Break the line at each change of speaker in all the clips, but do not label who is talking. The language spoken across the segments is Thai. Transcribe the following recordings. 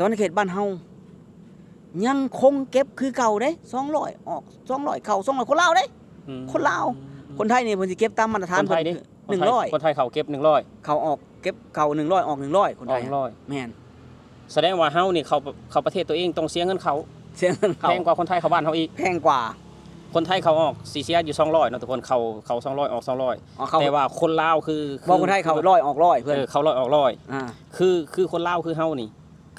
สวรรณเขตบ้านเฮายังคงเก็บคือเก่าเด้200ออก200เข้า200คนลาวเด้
อืม
คนลาว คนไทยนี่เพิ่นสิเก็บตามมาตรฐาน
คนไทยดิ
เพิ่นคือ100
คนไทยเขาเก็บ100
เขาออกเก็บเก่า100ออก100คน
อ
ไท
อยก
อะ
ร้อย
แม่น
แสดงว่าเฮานี่เขาเขาประเทศตัวเองต้องเสียเงินเขา
เสียเงินเขา
แพงกว่าคนไทยเขาบ้านเขาอีก
แพงกว่า
คนไทยเขาออกสีเสียอยู่200เนาะทุกคนเขาเขา200ออก
อ๋อ
200
เขา
แต่ว่าคนลาวคือ
บอกคนไทยเขาร้อยออกร้อยเพิ่น
เออเขาร้อยออกร้อย
อ่า
คือคือคนลาวคือเฮานี่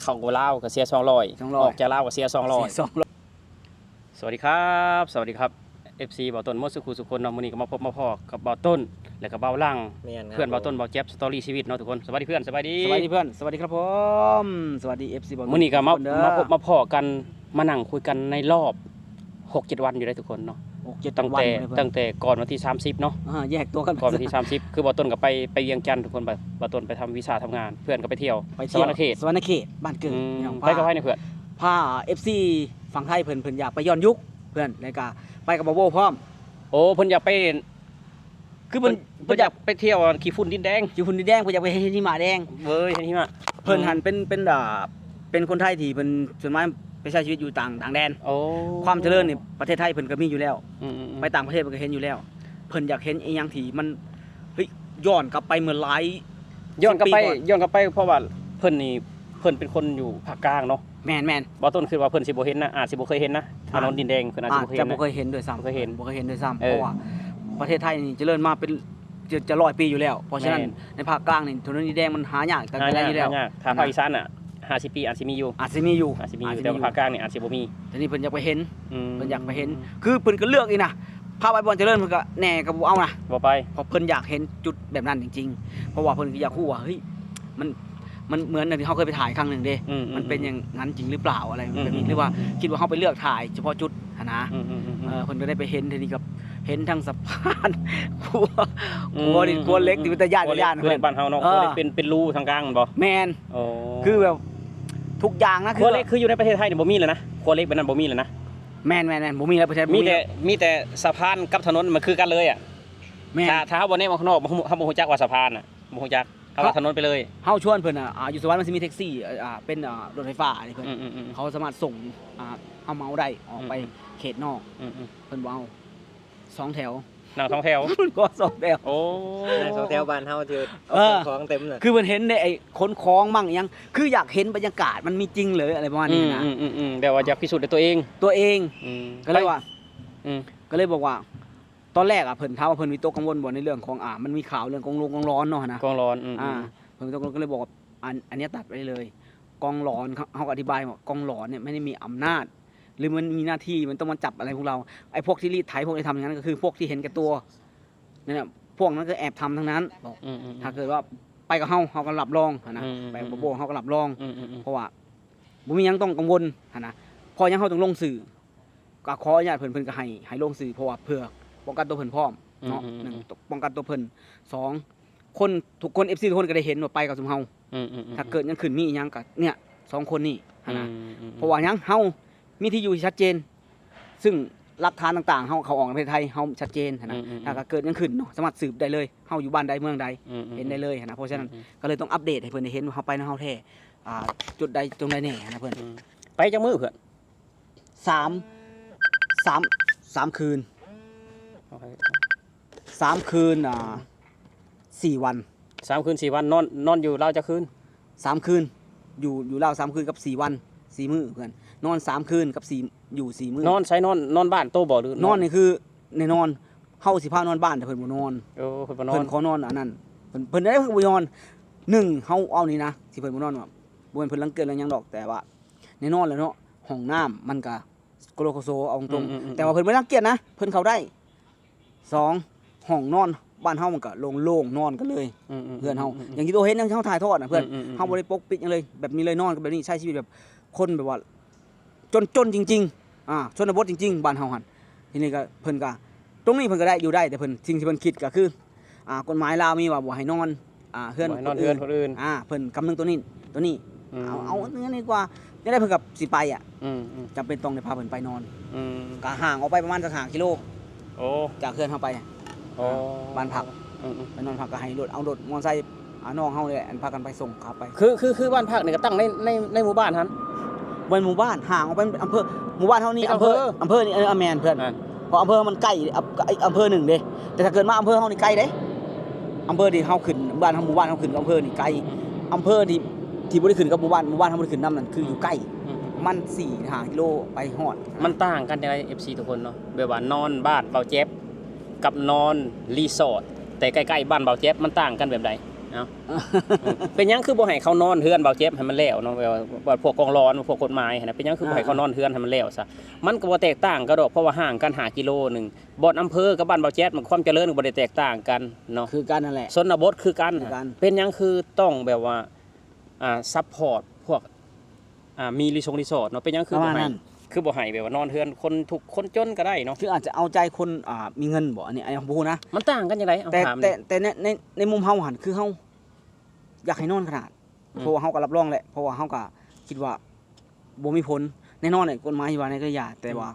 เขาก็ลาวก็เสีย200
200
ออกจากลาวก็เสีย200
สองร้อย
สวัสดีครับ สวัสดีครับ FC บ่าวต้นมดสุขุสุคนเนาะมื้อนี้ก็มาพบมาพอกับบ่าวต้น และก็บ่าวลัง
แม่นครับ
เพื่อนบ่าวต้นบ่าวแจ๊บสตอรี่ชีวิตเนาะทุกคนสวัสดีเพื่อนสวัสดี
สวัสดีเพื่อน สวัสดีครับผม สวัสดี FC บอล
มื้อนี้ก็มา
ทุคนเด้อ
มาพบมาพอกันมานั่งคุยกันในรอบ6 7วันอยู่ได้ทุกคนเนาะ
หกเจ็ด
ตั้ง
วัน
แต่
เลยเพื่อน
ตั้งแต่ก่อนวันที่ 30เนาะ
อ่าแยกตัวกัน
ก่อนวันที่ 30 คือบ่าวต้นก็ไปไปเวียงจันทน์ทุกคนบ่บ่าวต้นไปทำวีซ่าทำงาน เพื่อนก็ไปเที่ยว
ไป
ส
เที่ยว
วรรณเขต
สวรรณเขตบ้านเกิด
อืม
พี่น้อง
ไปกับไผเนี่ยเพื่อน
พา FC ฝั่งไทยเพิ่นเพิ่นอยากไปย้อนยุคเพื่อนแล้วก็ไปกับบาโบพร้อม
โอ้เพิ่นอยากไป
คือ
เพิ่
เพิ่
น
น
เพิ่นอยากไปเที่ยวขี้ฝุ่นดินแดง
จิวฝุ่นดินแดงเพิ่นอยากไปเห็นหิมะแดง
เว้ยเห็นที่มา
เพิ่นหันเป็นเป็นอ่าเป็นคนไทยที่เพิ่นส่วนมาก ไปใช้ชีวิตอยู่ต่างต่างแดน
โอ้
ความเจริญนี่ประเทศไทยเพิ่นก็มีอยู่แล้ว
อืมๆๆ
ไปต่างประเทศเพิ่นก็เห็นอยู่แล้ว เพิ่นอยากเห็นอีหยังที่มันเฮ้ยย้อนกลับไปเมื่อหลาย
ย้อนกลับไป
สิบปีก่อน
ย้อนกลับไปเพราะว่าเพิ่นนี่เพิ่นเป็นคนอยู่ภาคกลางเนาะ
แม่นแม่น
บ่ต้นคือว่าเพิ่นสิบ่เห็นนะอาจสิบ่เคยเห็นนะถนนดินแดงเพิ่นอาจสิ
อาจ
บ่เคย
จะ
เห็น
บ่
นะ
เคยเห็นด้วยซ้ำ
บ่เคยเห็น
บ่เคยเห็นด้วยซ้ำ
เออ
เพราะว่าประเทศไทยนี่เจริญมาเป็นจะจะร้อยปีอยู่แล้ว เพราะฉะนั้น
แม่น
ในภาคกลางนี่ถนนดินแดงมันหายากแต่
หา
แต่
ยาก
อยู่แล้ว
หายากถ้าภาคอีสานน่ะ 50ปีอาจสิมีอยู่
อาจสิมีอยู่
อาจสิมีอยู่แต่ว่าภาคกลางนี่อาจสิบ่มี
แต่นี่เพิ่นอยากไปเห็น
อืม
เพิ่นอยากไปเห็น คือเพิ่นก็เลือกอีกนะภาพไอบอลเจริญเพิ่นก็แหน่ก็บ่เอานะ
บ่ไป
เพราะเพิ่นอยากเห็นจุดแบบนั้นจริงๆ เพราะว่าเพิ่นก็อยากรู้ว่าเฮ้ยมันมันเหมือนอย่างที่เขาเคยไปถ่ายครั้งหนึ่งเด้
อืม
มันเป็นอย่างนั้นจริงหรือเปล่าอะไร
อืม
แบบนี้หรือว่าคิดว่าเขาไปเลือกถ่าย เฉพาะจุดหั้นนะ
อืมอืมอืม
เออคนก็ได้ไปเห็นทีนี้กับเห็นทั้งสะพานกลัวกลัวดิกลัวเล็กดิวิตยาน
กลัวเล็ก
ยาน
คือเล็กบ้านเฮาเนาะ
เออก
ลัวเล็กเป็นเป็นรูทางกลางแม่นบ่
แมน
โอ้
คือแบบ ทุกอย่างนะ
ก
คื
ลั
อ
วเล็กคืออยู่ในประเทศไทยนี่บ่มีเลยนะกลัวเล็กแบบนั้นบ่มีเลยนะ
แมนแมนแมนผมมีแล้วประเทศ
มีแต่มีแต่สะพานกับถนนมันคือกันเลยอะ
แมน
ถ้าถ้าเฮาบ่แน่มาข้างนอกบ่ฮู้เฮาบ่ฮู้จักว่าสะพานน่ะบ่ฮู้จักเขาว่าถนนไปเลย
เฮาชวนเพิ่นอะอ่าอยู่สวรรค์มันสิมีแท็กซี่อ่าเป็นอ่ารถไฟฟ้านี่เพิ่น
อืมอืมอืม
เขาสามารถส่งอ่าเอาเมาได้ออกไป
อืม
เขตนอก
อืมอืม
เพิ่นบ่เอาสองแถว
นั่งท้องแถว
ก็สองแถว
โอ้
ในโซเทลบ้านเฮาที่
เออ
เอาของเต็มเลย
คือเพิ่นเห็นในไอ้ขนของมั่งอิหยัง คืออยากเห็นบรรยากาศมันมีจริงเลยอะไรประมาณ
อื
นี้
ม
นะ
อืมอืมอืมแบบว่าอยากพิสูจน์ด้วยตัวเอง
ตัวเอง
อืม
ก็เลยว่า
อืม
ก็เลยบอกว่า ตอนแรกอะเพิ่นถามว่าเพิ่นมีตกกังวลบ่ในเรื่องของอ่ามันมีข่าวเรื่องกองลงกองร้อนเนาะนะ
กองร้อนอืม
อ่าเพิ่นก็เลยบอกว่าอันอันเนี้ยตัดไปเลย กองร้อนเขาเขาก็อธิบายว่ากองร้อนเนี่ยไม่ได้มีอำนาจ หรือมันมีหน้าที่มันต้องมาจับอะไรพวกเราไอ้พวกที่รีดไถพวกที่ทำอย่างนั้นก็คือพวกที่เห็นแก่ตัวนั่นแหละพวกนั้นก็แอบทำทั้งนั้นบอก
อืมอืม
ถ้าเกิดว่าไปกับเฮาเฮาก็รับรองหั้นนะ
อืมอืม
ไปกับโบเฮาก็รับรอง
อืมอืมอืม
เพราะว่าบ่มีหยังต้องกังวลหันนะพอยังเฮาต้องลงสื่อก็ขออนุญาตเพิ่นเพิ่นก็ให้ให้ลงสื่อเพราะว่าเพื่อป้องกันตัวเพิ่นพร้อมเนาะหนึ่งป้องกันตัวเพิ่นสองคนทุกคน FC ทุกคนก็ได้เห็นว่าไปกับซุมเฮา
อืมอืมอืม
ถ้าเกิดหยังขึ้นมีอิหยังก็เนี่ยสองคนนี่หันนะ
อืมอืม
เพราะว่าหยังเฮา มีที่อยู่ที่ชัดเจน ซึ่งหลักฐานต่างๆเฮาเขาออกในประเทศไทยเฮาชัดเจนหันนะ
อืมอืม
ถ้าเกิดหยังขึ้นเนาะสามารถสืบได้เลยเฮาอยู่บ้านใดเมืองใด
อืมอืม
เห็นได้เลยหันนะเพราะฉะนั้น
อืม
ก็เลยต้องอัปเดตให้เพิ่นได้เห็นว่าเฮาไปในเฮาแท้อ่าจุดใดตรงใดแน่นะเพิ่น
อืมไปจังมือเพื่อน
สามสามสามคืน
เอาไป
สามคืนอ่าสี่วัน
สามคืนสี่วันนอนนอนอยู่เราจะคืน
สามคืนอยู่อยู่ลาวสามคืนกับสี่วันสี่มื้อเพื่อน นอนสามคืนกับสี่อยู่สี่มื้อน
อนใช้นอนนอนบ้านโตบ่หรือน
อนนี่คือในนอนเฮาสิพานอนบ้านแต่เพิ่นบ่นอน
โอ้เพิ่นบ่นอ
เพิ่
น
นขอนอนอันนั้นเพิ่นเพิ่นได้เพิ่นบ่นอนหนึ่งเฮาเอานี่นะที่เพิ่นบ่นอนว่าบ่แม่นเพิ่นรังเกียจอะไรหยังดอกแต่ว่าในนอนแล้วเนาะห้องน้ำมันก็โกโลโกโซเอาตรงๆแต่ว่าเพิ่นบ่รังเกียจนะเพิ่นเข้าได้สองห้องนอนบ้านเฮามันก็โล่งๆนอนกันเลย
มม
เพื่อนเฮา
ม
อย่างที่ตัวเห็นที่เฮาถ่ายทอดน่ะเพื่อน
อืมอืม
เฮาบ่ได้ปกปิดหยังเลย แบบนี้เลยนอนกันแบบนี้ใช้ชีวิตแบบคนแบบว่า จนจนจริงๆอ่าชนบทจริงๆบ้านเฮาหั่นทีนี้ก็เพิ่นก็ตรงนี้เพิ่นก็ได้อยู่ได้แต่เพิ่นสิ่งที่เพิ่นคิดก็คืออ่ากฎหมายลาวมีว่าบ่ให้นอนอ่าเฮือน
บ่ให้นอนเฮือนคนอื่น
อ่าเพิ่นกำนึงตัวนี้ตัวนี้
ม
เอาเอาเนื้อนี้กว่าจะได้เพิ่นกับสิไปอะ
อืมอืม
จำเป็นต้องได้พาเพิ่นไปนอน
อืม
ก็ห่างออกไปประมาณสัก5กิโล
โอ้
จากเฮือนเฮาไป
โอ้
บ้านพัก
อืมอืม
ไปนอนพักก็ให้รถเอารถมอเตอร์ไซค์อ่าน้องเฮานี่แหละอันพากันไปส่งครับไป
คือคือคือบ้านพักนี่ก็ตั้งในในในหมู่บ้านนั้น
บนหมู่บ้านห่างออกไปอำเภอหมู่บ้านเฮานี่
เป็น
อำเภอ
อำเภอ
อำเภอนี่เอออแมนเพื่อน
อ่า
เพราะอำเภอมันใกล้อำไอ้อำเภอหนึ่งเด้แต่ถ้าเกิดมาอำเภอเฮานี่ไกลเด้อำเภอที่เฮาขึ้นบ้านเฮาหมู่บ้านเฮาขึ้นกับอำเภอนี่ไกลอำเภอที่ที่บ่ได้ขึ้นกับหมู่บ้านหมู่บ้านเฮาบ่ได้ขึ้นนํนั่นคืออยู่ใกล้
อืม
มัน4 5กิโลไปฮอด
มันต่างกันยังไง FC ทุกคนเนาะแบบว่านอนบ้านเบาเจ็บกับนอนรีสอร์ทแต่ใกล้ๆบ้านเบาเจ็บมันต่างกันแบบใด เนาะเป็นหยังคือบ่ให้เขานอนเฮือนเบาเจ็บให้มันแล้วเนาะแบบว่าพวกกองร้อนพวกกฎหมายหั้นนะเป็นหยังคือบ่ให้เขานอนเฮือนให้มันแล้วซะมันก็บ่แตกต่างกันดอกเพราะว่าห่างกันหากิโลหนึงบ่อนอำเภอกับบ้านเบาเจ็บมันความเจริญก็บ่ได้แตกต่างกันเนาะ
คือกันนั่นแหละ
ชนบทคือกัน
คือกัน
เป็นหยังคือต้องแบบว่าอ่าซัพพอร์ตพวกอ่ามีรีสอร์ทรีสอร์ทเนาะเป็นหยังคือ
ประ
บ่
มาณ
ให้
นั้น
คือบ่ให้แบบว่านอนเฮือนคนทุกข์คนจนก็ได้เนาะ
คืออาจจะเอาใจคนอ่ามีเงินบ่อันนี้ไอ้ของพูนะ
มันต่างกันยังไงเอา
แต่
ถาม
แต่
เลย
แต่ในในในมุมเฮาหันคือเฮาอยากให้นอนขนาด
อืม
เพราะว่าเฮาก็รับรองแหละเพราะว่าเฮาก็คิดว่าบ่มีผลแน่นอนเนี่ยกฎหมายที่ว่าในก็อย่าแต่ว่า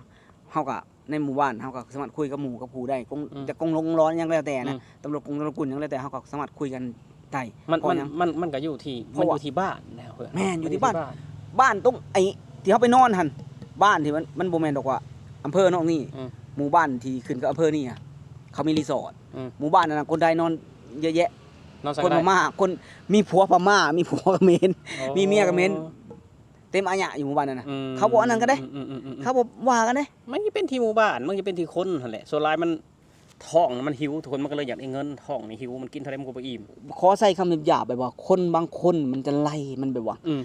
เฮาก็ในหมู่บ้านเฮาก็สามารถคุยกับหมู่กับผู้ได้กง
อืม
จะกงลงร้อนหยังแล้วแต่
อื
นะ
ม
ตำรวจกงตำรวจกุลหยังแล้วแต่เฮาก็สามารถคุยกันได้
มัน
เพราะ
มัน
หยัง
มันมันก็อยู่ที่
เพ
มัน
ราะ
อ
ว่า
ยู่ที่บ้านแล้วเพื่
แม่นอยู่ที่บ้าน บ้านตรงไอ้ที่เฮาไปนอนหั่น บ้านที่มันมันบ่แม่นดอกว่าอำเภอนอกนี่
อืม
หมู่บ้านที่ขึ้นกับอำเภอนี่อะเขามีรีสอร์ท
อืม
หมู่บ้านนั้นนะคนใดนอนเยอะแยะ
นอนสัก
คนพ
ได้
ม่าคนมีผัวพม่า มีผัวเขมร
โอ้
มีเมียกับเมนเต็มอาญะอยู่หมู่บ้านนั้นนะ
อืม
เขาบอกอันนั้นก็ได้
อืมอืมอืมอืม
เขาบอกว่ากันเด้
มันจะเป็นที่หมู่บ้าน มันจะเป็นที่คนนั่นแหละส่วนหลายมันท้องมันหิวทุกคนมันก็เลยอยากได้เงินท้องนี่หิวมันกินเท่าไรมันก็บ่อิ่ม
ขอใส่คำหยาบๆแบบว่า คนบางคนมันจะไล่มันแบบว่า
อืม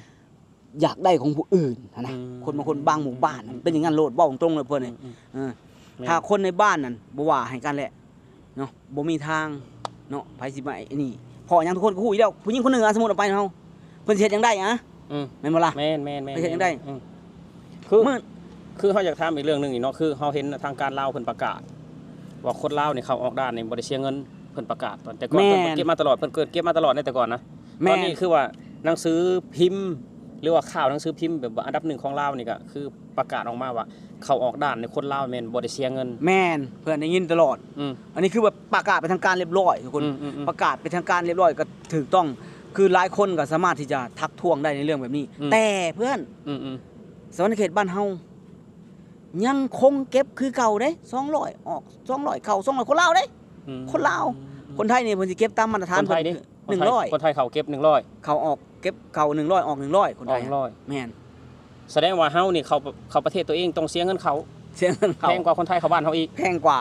อยากได้ของผู้อื่นนะนะ
อืม
คนบางคนบางหมู่บ้านน่ะเป็นอย่างนั้นโลดเว้าตรงๆเลยเพิ่นนี่
อืม
เออ
แม่น
ถ้าคนในบ้านนั่นบ่ว่าให้กันแหละเนาะบ่มีทางเนาะไผสิมาไอ้นี่พอหยังทุกคนก็ฮู้อยู่แล้วผู้หญิงคนหนึงอะสมมุติเอาไปเฮาเพิ่นสิเฮ็ดหยังได้อะ
อืม
แม่นบ่ล่ะ
แม่นแม่นแม่น
ไปเฮ็ดจังได้
อืมคือ
มื้อ
คือเขาอยากถามอีกเรื่องหนึงนี่เนาะคือเขาเห็นทางการลาวเพิ่นประกาศ ว่าคนลาวนี่เขาออกด้านนี่บ่ได้เสียเงินเพิ่นประกาศตอนแต่ก่อน
แม่น
เพิ่นเก็บมาตลอดเพิ่นเกิดเก็บมาตลอดในแต่ก่อนนะ
แม่
ตอนนี้คือว่าหนังสือพิมพ์ หรือว่าข่าวหนังสือพิมพ์แบบว่าอันดับหนึ่งของลาวนี่ก็คือประกาศออกมาว่า เขาออกด้านในคนลาวแม่นบ่ได้เสียเงิน
แม่นเพิ่นได้ยินตลอด
อืม
อันนี้คือแบบประกาศไปทางการเรียบร้อยทุกคน
อืมอืมอืม
ประกาศเป็นทางการเรียบร้อยก็ถูกต้อง คือหลายคนก็สามารถที่จะทักท้วงได้ในเรื่องแบบนี้
อืม
แต่เพื่อน
อืมอืม
สวรรณเขตบ้านเฮายังคงเก็บคือเก่าเด้200ออก200เข้า200คนลาวเด้
อืม
คนลาว คนไทยนี่เพิ่นสิเก็บตามมาตรฐาน
คนไทยดิ
หนึ่งร้อย
คนไทยเขาเก็บ100
เขาออก เก็บเข้า100ออก100คน
อ
ไท
อยกร้อย
แม่น
แสดงว่าเฮานี่เขาเขาประเทศตัวเองต้องเสียเงินเขา
เสียเงินเขา
แพงกว่าคนไทยเขาบ้านเขาอีก
แพงกว่า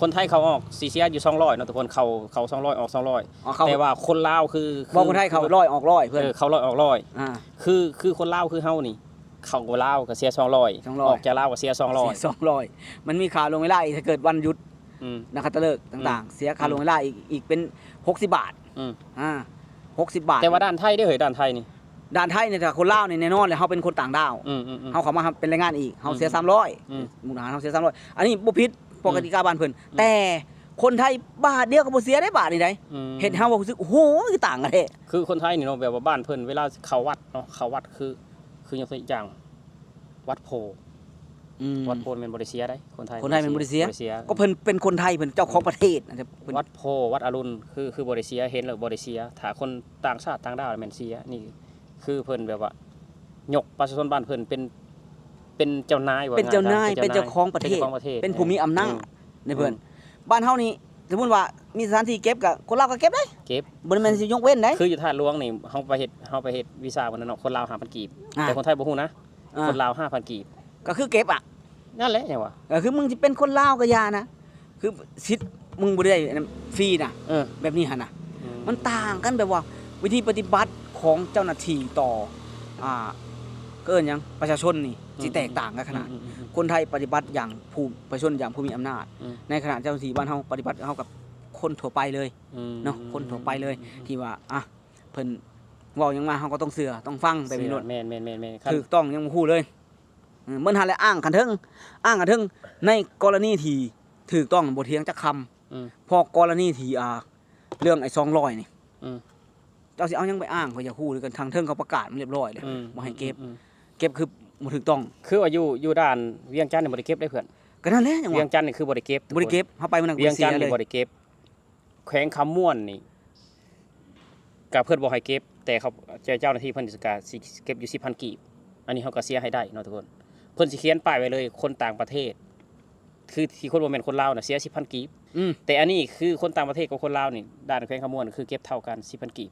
คนไทยเขาออกสีเสียอยู่200เนาะทุกคนเขาเขา200ออก200
อ๋อเขา
แต่ว่าคนลาวคือ
บอกคนไทยเขาร้อยออกร้อยเพื่อน
เออเขาร้อยออกร้อย
อ่า
คือคือคนลาวคือเฮานี่ เขาก็ลาวก็เสีย200
200
ออกจากลาวก็เสีย200
สองร้อยมันมีค่าลงเวลาอีกถ้าเกิดวันหยุด
อืม
นักขัตฤกษ์ต่าง ๆ เสียค่าลงเวลาอีกอีกเป็น60บาท
อืม
อ่า 60บาท
แต่ว่าด้านไทยได้อเหยด้านไทยนี่
ด่านไทยเนี่ยแต่คนลาวเนี่ยแน่นอนเลยเขาเป็นคนต่างดาว
อืมอืมอืม
เขาเขามาทำเป็นแรงงานอีกเขาเสีย
อืม
สามร้อย
อืม
มุกดาหารเขาเสียสามร้อยอันนี้บ่ผิดปกติกาบ้านเพิ่นแต่คนไทยบาทเดียวก็บ่เสียได้บาทนี่ได้
อืม
เห็นเฮาบ่รู้สึกโอ้โหคือต่างกันเด้
คือคนไทยนี่เนาะแบบว่าบ้านเพิ่นเวลาเขาวัดเนาะเขาวัดคือ คือยกตัวอย่างวัดโพ
อืม
วัดโพนี่แม่นบ่ได้เสียได้คนไทย
คนไทยแม่นบ่ได้เสีย
บ่ได้เสีย
ก็เพิ่นเป็นคนไทยเพิ่นเจ้าของประเทศนะเพิ่น
วัดโพวัดอรุณคือคือบริเซียเห็นแล้วบริเซียถ้าคนต่างชาติต่างดาวแมนเซียนี่คือเพิ่นแบบว่ายกประชาชนบ้านเพิ่นเป็นเป็นเจ้านายว่
เป็นเจ้านาย
ง่
เป็นเจ้าของประเทศ
ป็นจ้าของประเทศ
เป็นผู้มีอำนาจ
ม
ในเพิ่นบ้านเฮานี่สมมุติว่ามีสถานที่เก็บก็คนลาวก็เก็บได้
เก็บ
บ่ได้แม่นสิยกเว้นได้
คืออยู่ท่าหลวงนี่เฮาไปเฮ็ดเฮาไปเฮ็ดวีซ่าวันนั้นเนาะคนลาว5,000กีบ
อ่า
แต่คนไทยบ่ฮู้นะ
อ่า
คนลาว5,000กีบ
ก็คือเก็บอะ
นั่นแหละอย่างว่า
ก็คือมึงสิเป็นคนลาวก็อย่านะ คือสิทธิ์มึงบ่ได้อันนั้นฟรีนะ
เออ
แบบนี้หั่นน่ะ มันต่างกันแบบว่า วิธีปฏิบัติของเจ้าหน้าที่ต่อ อ่าก็เอิ้นหยังประชาชนนี่สิแตกต่างกันขนาด
อืมอืมอืม
คนไทยปฏิบัติอย่างผู้ประชาชนอย่างผู้มีอำนาจ
อืม
ในขณะเจ้าหน้าที่บ้านเฮาปฏิบัติเฮากับคนทั่วไปเลย
อืม
เนาะคนทั่วไปเลยที่ว่าอะเพิ่นเว้าหยังมาเฮาก็ต้องเชื่อต้องฟังแบบนี้โลด
แม่นแม่นแม่นแม่นคัน
ถูกต้องยังบ่ฮู้เลย เออเหมือนหันและอ้างกันเทิงอ้างกันเทิงในกรณีที่ถูกต้องบ่เถียงจักคำ
อืม
พอกรณีที่อ่าเรื่องไอ้200นี่
อืม
เจ้าสิเอาหยังไปอ้างก็อย่าฮู้เลยกันทางเทิงเขาประกาศมันเรียบร้อยเลย
อืม
บ่ให้เก็บ
อืม
เก็บคือบ่ถูกต้อง
คือว่าอยู่อยู่ด้านเวียงจันทน์นี่บ่ได้เก็บได้เพื่อน
ก็นั่นแหละจังห
เวียง
วะ
จันทน์นี่คือบ่ได้เก็บ
บ่ได้เก็บเฮาไปมันนั่นก็
เวียง
เสี
จัน
ย
ทน์
เล
นี่
ย
บ่ได้เก็บแขวงคำม่วนนี่กับเพิ่นบ่ให้เก็บ แต่เขาเจ้าเจ้าหน้าที่เพิ่นสิกาสิเก็บอยู่10,000กีบอันนี้เขาก็เสียให้ได้เนาะทุกคน เพิ่นสิเขียนป้ายไว้เลย คนต่างประเทศ คือที่คนบ่แม่นคนลาวน่ะเสีย10,000กีบ
อืม
แต่อันนี้คือคนต่างประเทศกับคนลาวนี่ด้านแขวงขมวนคือเก็บเท่ากัน10,000กีบ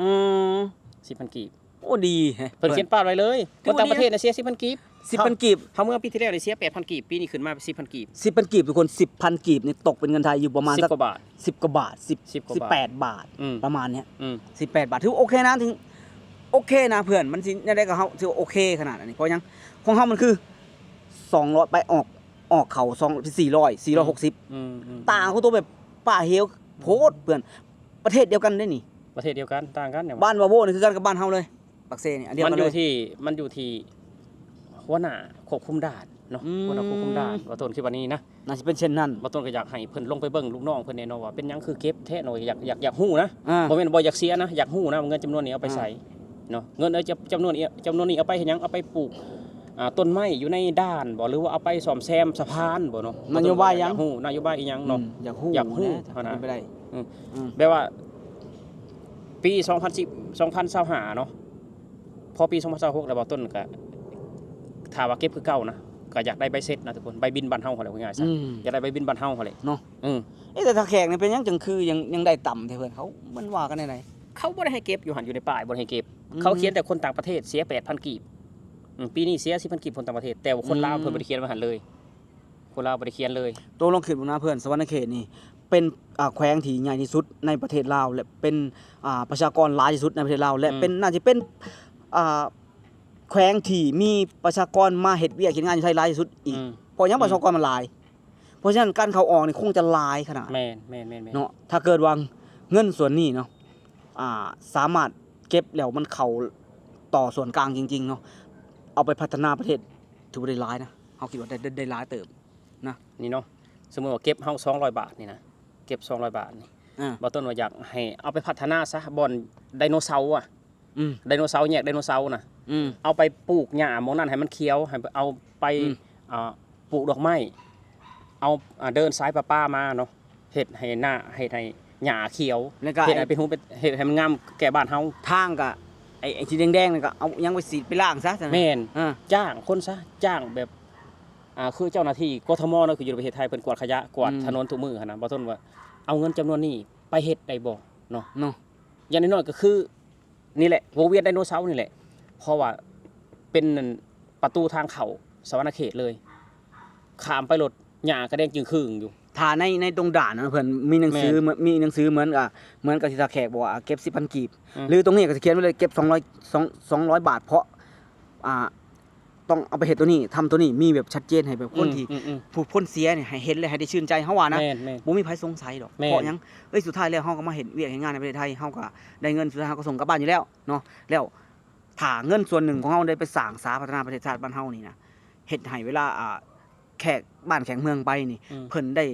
อืม
10,000กีบ
โอ้ดีแฮะ
เพิ่นเขียนป้ายไว้เลย
ถื
ค
อนว่า
ต่าง
ดี
ประเทศน่ะเสีย10,000กีบ
สิบพันกีบ
เฮาเมื่อปีที่แล้วได้เสีย8,000กีบปีนี้ขึ้นมาเป็น10,000กีบ
สิบพันกีบทุกคนสิบพันกีบนี่ตกเป็นเงินไทยอยู่ประมาณ
10
สัก
กว่าบาท
สิบกว่าบาทสิบ
10กว่า
สิบบา
ท
แปดบาท
อืม
ประมาณเนี้ย
อืม
สิบแปดบาทถือว่าโอเคนะถึง โอเคนะเพื่อนมันสิได้กับเขาถือว่าโอเคขนาดนี้เพราะยังของเขามันคือสองร้อยไปออกออกเขาสองสี่ร้อยสี่ร้อยหกสิบ
อืมอืม
ต่างเขาตัวแบบป่าเฮลโพดเพื่อนประเทศเดียวกันได้นี่
ประเทศเดียวกันต่างกันเนี่ย
บ้านวาโวนี่คือกันกับบ้านเฮาเลยปักเซนี่อันเดียว
มัน
กัน
อ
เล
ยู่
ย
ที่มันอยู่ที่หัวหน้าควบคุมด่านเนาะ
อืม
หัวหน้าควบคุมด่านว่าต้นคือวันนี้นะ
น่าจะเป็นเช่นนั้น
ว่าต้นก็อยากให้เพิ่นลงไปเบิ่งลูกน้องเพิ่นแน่เนาะว่าเป็นหยังคือเก็บแท้เนาะอยากอยากอยากฮู้นะ
อ่า
บ่แม่นบ่อยากเสียนะอยากฮู้นะว่าเงินจำนวนนี้เอาไปใส่ เนาะเงินเอาจำนวนนี้จำนวนนี้เอาไปเฮ็ดหยังเอาไปปลูกอ่าต้นไม้อยู่ในด่านบ่หรือว่าเอาไปซ่อมแซมสะพานบ่เนาะ
นโยบายหยัง
อฮู้นโยบายอีหยังเนาะ
อืมอยากฮู้
อยากฮู้
นะ
เท่านั้น
เป็นไปได้
อืม
อืม
แปลว่า ปี 2010 2025เนาะพอปี 2026แล้วบ่ต้นก็ถ้าว่าเก็บคือเก่านะก็อยากได้ใบเสร็จนะทุกคนใบบินบ้านเฮาเขาแหละว่าง่ายๆซะ
อืม
อยากได้ใบบินบ้านเฮาเขาแหละ
เนาะ
อืม
เอ๊ะแต่ถ้าแขกนี่เป็นหยังจังคือยังยังได้ต่ำแต่เพื่อนเขามันว่ากันได้ไหน
เขาบ่ได้ให้เก็บอยู่หันอยู่ในป่ายบ่ได้ให้เก็บ
อืม
เขาเขียนแต่คนต่างประเทศเสีย8,000กีบอืมปีนี้เสีย10,000กีบคนต่างประเทศ แต่ว่าคนลาว
อืม
เพิ่นบ่ได้เขียนไว้หันเลย คนลาวบ่ได้เขียนเลย
ตัวลองคิดดูนะเพื่อนสวรรณเขตนี่เป็นอ่าแขวงที่ใหญ่ที่สุดในประเทศลาวและเป็นอ่าประชากรหลายที่สุดในประเทศลาวและ
อืม
เป็นน่าจะเป็นอ่าแขวงที่มีประชากรมาเฮ็ดเวียกเฮ็ดงานอยู่ไทยหลายที่สุดอีก
อืม
เพราะหยังประชากรมันหลาย เพราะฉะนั้นการเข้าออกนี่คงจะหลายขนาด
แม่นแม่นแม่นแม่น
เนาะถ้าเกิดว่าเงินส่วนนี้เนาะอ่าสามารถ เก็บแล้วมันเข้าต่อส่วนกลางจริงๆเนาะเอาไปพัฒนาประเทศถือว่าได้หลายนะเฮาคิดว่าได้ได้ได้หลายเติบ
นี่เนาะสมมุติว่าเก็บเฮา200บาทนี่นะเก็บ200บาทนี่
อ่า
บ่ต้นว่าอยากให้เอาไปพัฒนาซะบ่อนไดโนเสาร์อะ
อืม
ไดโนเสาร์แยกไดโนเสาร์น่ะ
อืม
เอาไปปลูกหญ้าหมองนั้นให้มันเขียวให้เอาไป
อืม
อ่าปลูกดอกไม้เอาอ่าเดินสายป้าป้ามาเนาะเฮ็ดให้หน้าเฮ็ดให้ หญ้าเขียว
แล้วก็
เฮ็ด
ไอ้
ให้เป็นหูเป็นเฮ็ดให้มันงามแก่บ้านเฮา
ทางก็ไอ้ไอ้ที่แดงๆนั่นก็เอายังไปสีดไปล้างซะซั่นน่ะ
แม่น
อ่า
จ้างคนซะจ้างแบบอ่าคือเจ้าหน้าที่กทมเนาะคืออยู่ในประเทศไทยเพิ่นกวาดขยะกวาดถนนทุกมื้อหั่นนะบ่ต้นว่าเอาเงินจำนวนนี้ไปเฮ็ดได้บ่เนาะ
เนาะ
อย่างน้อยๆก็คือนี่แหละวงเวียนไดโนเสาร์นี่แหละเพราะว่าเป็นนั่นประตูทางเข้าสวรรณเขตเลยข้ามไปรถหญ้ากระแดงจึงครึ่งอยู่
ถ้าในในตรงด่านนะเพิ่นมีหนังสือเหมือนมีหนังสือเหมือนกับเหมือนกับที่ตาแขกบอกว่าเก็บ10,000กีบ
อืม
หรือตรงนี้ก็จะเขียนไว้เลยเก็บ200 2 200บาทเพราะอ่าต้องเอาไปเฮ็ดตัวนี้ทำตัวนี้มีแบบชัดเจนให้แบบคนที่
อืมอืม
ผู้พ้นเสียเนี่ยให้เห็นเลยให้ได้ชื่นใจเฮาว่า
อืม
นะ
แม่นแม่น
บ่มีไผสงสัยดอก
แม่น
เพราะหยังเอ้ยสุดท้ายแล้วเฮาก็มาเห็นเวียกเห็นงานในประเทศไทยเฮาก็ได้เงินสุดท้ายเฮาก็ส่งกลับบ้านอยู่แล้วเนาะแล้วถ้าเงินส่วนหนึ่งของเฮาได้ไปสร้างสาพัฒนาประเทศชาติบ้านเฮานี่นะเฮ็ดให้เวลาอ่า แขกบ้านแขกเมืองไปนี่
อืม
เพิ่นได้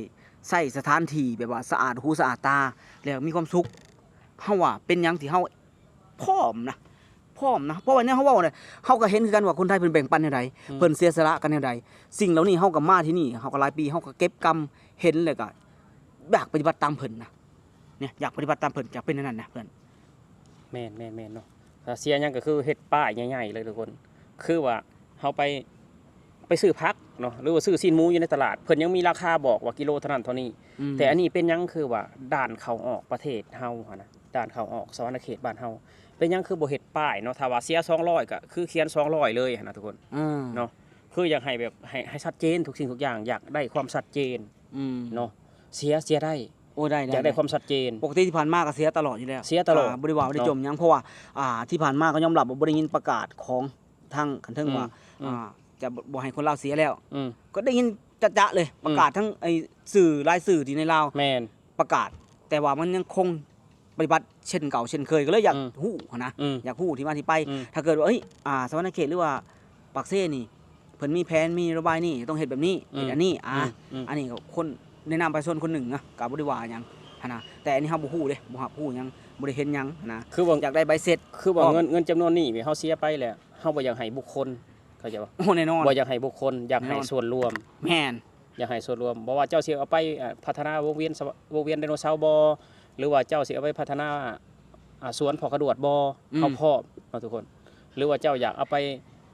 ใช้สถานที่แบบว่าสะอาดหูสะอาดตา แล้วมีความสุขเฮาว่าเป็นหยังที่เฮาพร้อมนะพร้อมนะเพราะว่าเนี่ยเฮาเว้าเนี่ยเฮาก็เห็นคือกันว่าคนไทยเพิ่นแบ่งปันแนวใดเพิ่นเสียสละกันแนวใดสิ่งเหล่านี้เฮาก็มาที่นี่เฮาก็หลายปีเฮาก็เก็บกรรมเห็นเลยก็อยากปฏิบัติตามเพิ่นนะเนี่ยอยากปฏิบัติตามเพิ่นอยากเป็นอันนั้นนะเพิ่น
แม่นแม่นแม่นเนาะถ้าเสียหยังก็คือเฮ็ดป้ายใหญ่ๆเลยทุกคน คือว่าเฮาไปไปซื้อพัก เนาะหรือว่าซื้อซีนหมูอยู่ในตลาด เพิ่นยังมีราคาบอกว่ากิโลเท่านั้นเท่านี้
ม
แต่อันนี้เป็นหยังคือว่าด่านเข้าออกประเทศเฮาหั่นนะด่านเข้าออกสวรรณเขตบ้านเฮาเป็นหยังคือบ่เฮ็ดป้ายเนาะถ้าว่าเสีย200ก็คือเขียน200เลยหั่นนะทุกคน
อ่า
เนาะคืออยากให้แบบให้ให้ชัดเจนทุกสิ่งทุกอย่างอยากได้ความชัดเจน
อืม
เนาะเสียเสียได้
โอ้ได้
อยากได้ความชัดเจน
ปกติที่ผ่านมาก็เสียตลอดอยู่แล้ว
เสียตลอดา
บ่ได้ว่าบ่ได้จมหยังเพราะว่าอ่าที่ผ่านมาก็ยอมรับว่าบ่ได้ยินประกาศของทางคันเทิงว่า
อืม
อ่า จะบ่ให้คนลาวเสียแล้ว
อืม
ก็ได้ยินจะๆเลยประกาศทั้งไอ้สื่อรายสื่อที่ในลาว
แม่น
ประกาศ แต่ว่ามันยังคงปฏิบัติเช่นเก่าเช่นเคยก็เลยอยาก
อืม
ฮู้หั้นนะ
อืม
อยากฮู้ที่มาที่ไป
อืม
ถ้าเกิดว่าเอ้ยอ่าสวรรณเขตหรือว่าปากเซ่นี่เพิ่นมีแผนมีนโยบายนี่ต้องเฮ็ดแบบนี้เฮ็ดอันนี้อ่า
อืม
อันนี้ก็คนในนามประชาชนคนหนึ่งนะก็บ่ได้ว่าหยังหั้นนะแต่อันนี้เฮาบ่ฮู้เด้บ่ฮู้หยังบ่ได้เห็นหยังหั้นนะ
คือว่า
อยากได้ใบเสร็จ
คือว่า
อ๋อ
เงินเงินจำนวนนี้เฮาเสียไปแล้วเฮาบ่อยากให้บุคคล เข้าใจบ่
โอ้แน่นอน
บ่อยากให้บุคคลอยากให้
แน่นอน
ส่วนรวม
แม่น
อยากให้ส่วนรวมบ่ว่าเจ้าสิเอาไปอ่าพัฒนาวงเวียนสววงเวียนไดโนเสาร์บ่หรือว่าเจ้าสิเอาไปพัฒนาอ่าสวนพอกระโดดบ่
อืม
เขาพอบเนาะทุกคน หรือว่าเจ้าอยากเอาไป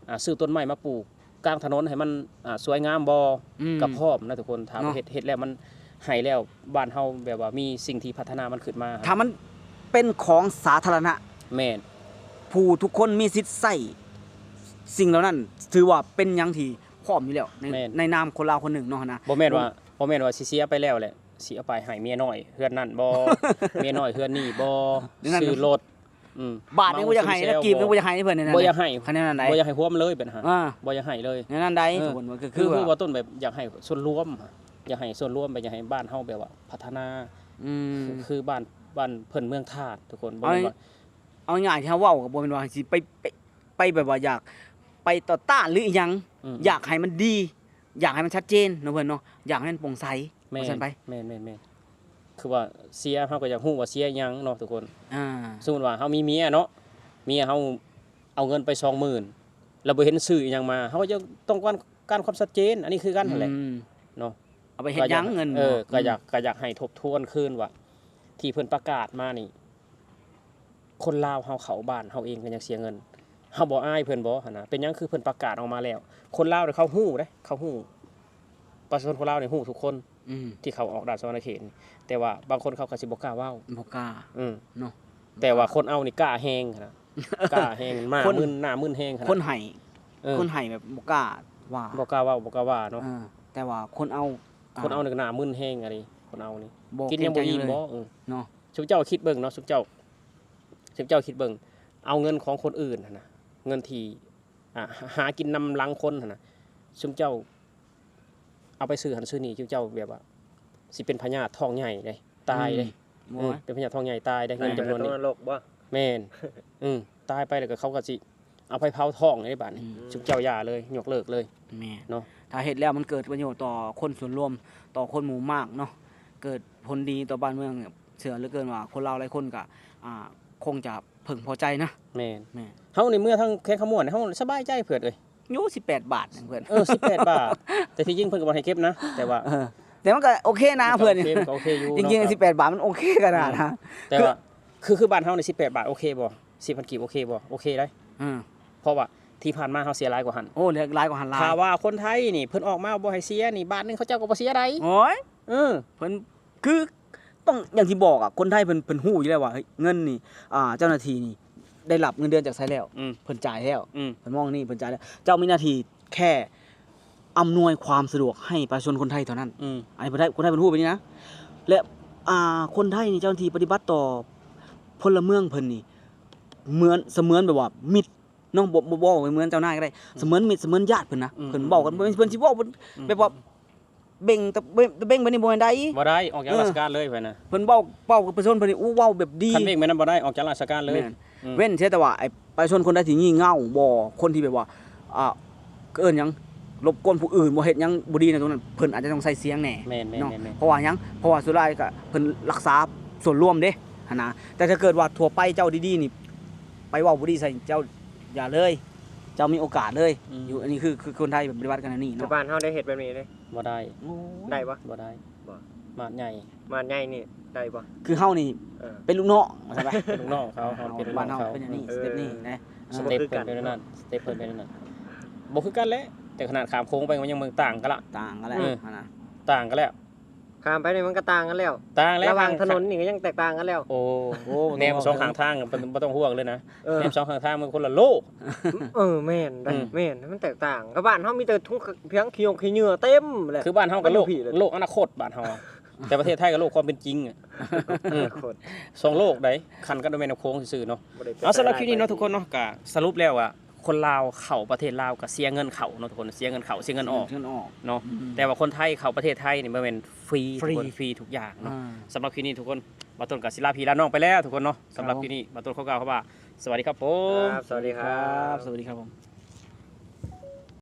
อ่าซื้อต้นไม้มาปลูกกลางถนนให้มันอ่าสวยงามบ่
อืม
กับพร้อมนะทุกคนถาม
เนาะ
ว่าเฮ็ดเฮ็ดแล้วมันให้แล้วบ้านเฮาแบบว่ามีสิ่งที่พัฒนามันขึ้นมา
ถ้ามันเป็นของสาธารณะ
แม่น
ผู้ทุกคนมีสิทธิ์ใส่ สิ่งเหล่านั้น ถือว่าเป็นหยังที่พร้อมอยู่แล้วในในนามคนลาวคนหนึ่งเนาะนะ
บ่แม่นว่าบ่แม่นว่าสิเสียไปแล้วแหละสิเอาไปให้เมียน้อยเฮือนนั่นบ่ เมียน้อยเฮือนนี่บ่ซื้อรถอืม
บาทนึงบ่อยากให้แล้วกีบนึงบ่อยากให้เพิ่นนี่นะ
บ่อยากให้
คะแนนนั้นใด
บ่อยากให้พวมเลยเป็นหา
อ่า
บ่อยากให้เลย
ในนั้นใด
เออ
ทุกคนมันก็
คื
คืออ
คือ
ว่า
ว่าต้นแบบอยากให้ส่วนรวมอะอยากให้ส่วนรวมไปอยากให้บ้านเฮาแบบว่า พัฒนา
อืม
คือคือบ้านบ้านเพิ่นเมืองธาตุทุกคนบ่
เอา
แม่นว่า
เอาง่ายๆที่เฮาเว้าก็บ่แม่นว่าสิไปไปไปแบบว่าอยาก ไปต่อต้านหรืออีหยัง
ม
อยากให้มันดี อยากให้มันชัดเจนเนาะเพิ่นเนาะอยากให้มันโปร่งใส
แม่น
ว่าซั่นไป
แม่นแม่นแม่นคือว่าเสียเฮาก็อยากฮู้ว่าเสียหยังเนาะทุกคน
อ่า
สมมุติว่าเฮามีเมียเนาะเมียเฮาเอาเงินไป20,000แล้วบ่เห็นซื้ออีหยังมาเฮาก็จะต้องการการความชัดเจน อันนี้คือกันนั่นแหละ
อืม
เนาะ
เอาไปเฮ็ดหยังเงิน
เออก็
บ่
อยากก็อยากให้ทบทวนคืนว่าที่เพิ่นประกาศมานี่ คนลาวเฮาเขาบ้านเฮาเองก็ยังเสียเงินเฮาบ่อายเพิ่นบ่หั่นน่ะเป็นหยังคือเพิ่นประกาศออกมาแล้ว คนลาวเนี่ยเขาฮู้เด้เขาฮู้ประชาชนคนลาวเนี่ยฮู้ทุกคน
อืม
ที่เขาออกด่านสวรรณเขตนี่แต่ว่าบางคนเขาก็สิบ่กล้าเว้า
บ่กล้า
อืม
เนาะ
แต่ว่าคนเอานี่กล้าแฮงหั่นน่ะกล้าแฮงมา
คน
มึนหน้ามึนแฮงหั่น
คน
น่ะ
ให้
เออ
คนให้แบบบ่กล้าว่า
บ่กล้าเว้าบ่กล้าว่าเนาะ
อ่าแต่ว่าคนเอา
คนเอานี่ก็หน้ามึนแฮงอะดิคนเอานี่
บ่
กินยังบ่
เกรงใจ
อิ่ม
เลย
บ่เออ
เนาะ
ชุบเจ้าคิดเบิ่งเนาะชุบเจ้าชุบเจ้าคิดเบิ่งเอาเงินของคนอื่นหั่นนะ เงินที่อ่าหากินนำหลังคนหั่นนะชุบเจ้า เอาไปซื้อหันซื้อนี่ชุบเจ้าแบบว่าสิเป็นพญาธิท้องใหญ่เลยตายเลย
อืม
เออเป็นพญาธิท้องใหญ่ตายได้เงินจำนวน
ตั
นี้
วโลกบ่
แม่นอืมตายไปแล้วก็เขาก็สิเอาไปเผาท้องในบ้านนี่
อืม
ชุบเจ้าอย่าเลยยกเลิกเลย
แม่
เนาะ
ถ้าเฮ็ดแล้วมันเกิดประโยชน์ต่อคนส่วนรวมต่อคนหมู่มากเนาะเกิดผลดีต่อบ้านเมืองเนี่ยเชื่อเหลือเกินว่าคนเราหลายคนก็อ่า คงจะพึงพอใจนะ
แม่น
แม่
เฮาในเมื่อทั้งแค่ขมวดเฮาสบายใจเพื่อนเอ้ย
โยู18บาทนะเพื่อน
เออ18บาท แต่ที่จริงเพิ่นก็บ่ให้เก็บนะ แต่ว่า
เออแต่มันก็โอเคนะเพื่อน
โอเคมันก็โอเคอยู่
จริง
เนาะ
ๆ18บาทมันโอเคขนาดนะ
แต่ว่าคือคือบ้านเฮาใน18 บาทโอเคบ่10,000กีบโอเคบ่โอเคได้
อืม
เพราะว่าที่ผ่านมาเฮาเสียหลายกว่าหัน
โอ้เหลือหลายกว่าหันหลาย
ถ้าว่าคนไทยนี่เพิ่นออกมาบ่ให้เสียนี่บาทหนึงเขาเจ้าก็บ่เสียได้
โอ้ย
เออ
เพิ่นคือ ต้องอย่างที่บอกอะคนไทยเพิ่นเพิ่นฮู้อยู่แล้วว่าเฮ้ยเงินนี่อ่าเจ้าหน้าที่นี่ได้รับเงินเดือนจากไสแล้ว
อืม
เพิ่นจ่ายแล้ว
อืม
เพิ่นมองนี่เพิ่นจ่ายแล้วเจ้ามีหน้าที่แค่อำนวยความสะดวกให้ประชาชนคนไทยเท่านั้น
อืม
อันนี้คนไทยคนไทยเป็นผู้แบบนี้นะ และอ่าคนไทยนี่เจ้าหน้าที่ปฏิบัติต่อพลเมืองเพิ่นนี่เหมือนเสมือนแบบว่ามิตรน้องบ่บ่บอกว่าเหมือนเจ้านายก็ได้เสมือนมิตรเสมือนญาติเพิ่นนะเพิ่นบอกกันเพิ่นเพิ่นสิบอกเพิ่นแบบว่า เบ่งตะเบ่งตะเบ่งไปนี่บ่แม่นได้
บ่ได้ออกจาก
เออ
ราชการเลยเพิ่นน่ะ
เพิ่นเว้าเว้ากับประชาชนเพิ่นนี่อู้เว้าแบบดี
คันเบ่งแม่นบ่ได้ออกจากราชการเลย
แม่น
อืม
เว้นเสียแต่ว่าไอ้ประชาชนคนใดที่งี่เง่าบ่คนที่แบบว่าอ่าเอิ้นหยังรบกวนผู้อื่นบ่เฮ็ดหยังบ่ดีในตรงนั้นเพิ่นอาจจะต้องใส่เสียงแหน่
แม่นแม่น
เนาะ
แม่นแม่น
เพราะว่าหยังเพราะว่าสุดท้ายก็เพิ่นรักษาส่วนรวมเด้หั่นนะแต่ถ้าเกิดว่าทั่วไปเจ้าดีๆนี่ไปเว้าบ่ดีใส่เจ้าอย่าเลย เจ้ามีโอกาสเลย
อืม
อยู่อันนี้คือคือคนไทยแบบปฏิบัติกันอันนี้
ชาว
เนาะ
บ้านเฮาได้เฮ็ดแบบนี้เด้
บ่ได้
โอ้
ได้บ่
บ่ได้
บ่
มาดใหญ่
มาใหญ่นี่ได้บ่
คือเฮานี่
เออ
เป็นลูกน้องใช่ปะ
เป็นลูกน้องเขาเขาเป็นลูกน้
บ้า
อนง
เฮา
เขา
เป็นอย่างนี้
เอ
ส
อ
เต็ปนี้นะ
สเต็ปเพิ่นเป็นนั่นสเต็ปเพิ่นเป็นนั่นบ่คือกันแหละแต่ขนาดขามโค้งไปมันยังเมืองต่างกันละ
ต่างกันแหล้ว
อืม
หั่นนะ
ต่างกันแล้ว
ข้ามไปนี่มันก็ต่างกันแล้ว
ต่างแล้ว
ระหว่างถนนนี่ก็ยังแตกต่างกันแล้ว
โอ้
โอ้
แนมสองข้างทางบ่บ่ต้องห่วงเลยนะ
เออ
แนมสองข้างทางมันคนละโลก
เออแม่นได้
อืม
แม่นมันแตกต่างกับบ้านเฮามีแต่ทุ่งเพียงขี้ยงขี้เหงื่อเต็มเลย
คือบ้านเฮากับโลก
มันอยู่ผิดเลย
โลกอนาคตบ้านเฮาอะแต่ประเทศไทยกับโลกความเป็นจริงอะอืม
โคตร
สองโลกได้คันกันด้วยแม่น้ำโค้งซื่อๆเนาะ
บ่ได้ป็น
เอาสำหรับคลิปนี้เนาะทุกคนเนาะก็สรุปแล้วอะ คนลาวเข้าประเทศลาวก็เสียเงินเข้าเนาะทุกคนเสียเงินเข้าเสียเงินออก
เงินออก
เนาะ
อืม
แต่ว่าคนไทยเข้าประเทศไทยนี่บ่แม่นฟรี
ฟรี
ทุกคนฟรีทุกอย่างเนาะ
อ่า
สำหรับคลิปนี้ทุกคนมาต้นกับศิลาพีลาน้องไปแล้วทุกคนเนาะสำหรับ
ครับ
คลิปนี้มาต้นเขากล่าวเขาว่า สวัสดีครับผม
ครับ สวัสดีครั
ครับ
บ
สวัสดีครับผม